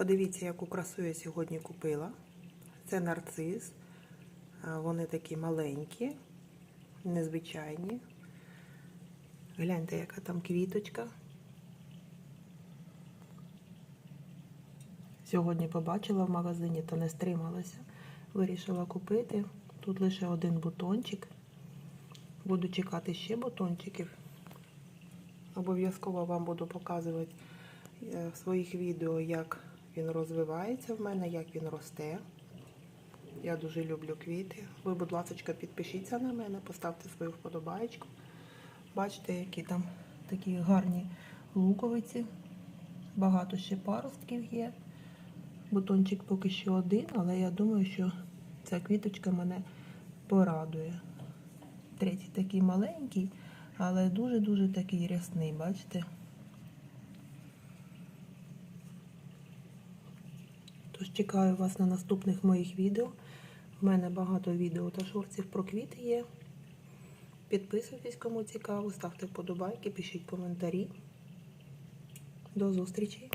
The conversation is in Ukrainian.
Подивіться, яку красу я сьогодні купила. Це нарцис. Вони такі маленькі, незвичайні. Гляньте, яка там квіточка. Сьогодні побачила в магазині, то не стрималася. Вирішила купити. Тут лише один бутончик. Буду чекати ще бутончиків. Обов'язково вам буду показувати е, в своїх відео, як він розвивається в мене, як він росте. Я дуже люблю квіти. Ви, будь ласка, підпишіться на мене, поставте свою вподобайку. Бачите, які там такі гарні луковиці. Багато ще паростків є. Бутончик поки що один, але я думаю, що ця квіточка мене порадує. Третій такий маленький, але дуже-дуже такий рясний, бачите? Тож чекаю вас на наступних моїх відео. У мене багато відео та шорців про квіти є. Підписуйтесь, кому цікаво, ставте вподобайки, пишіть коментарі. До зустрічі!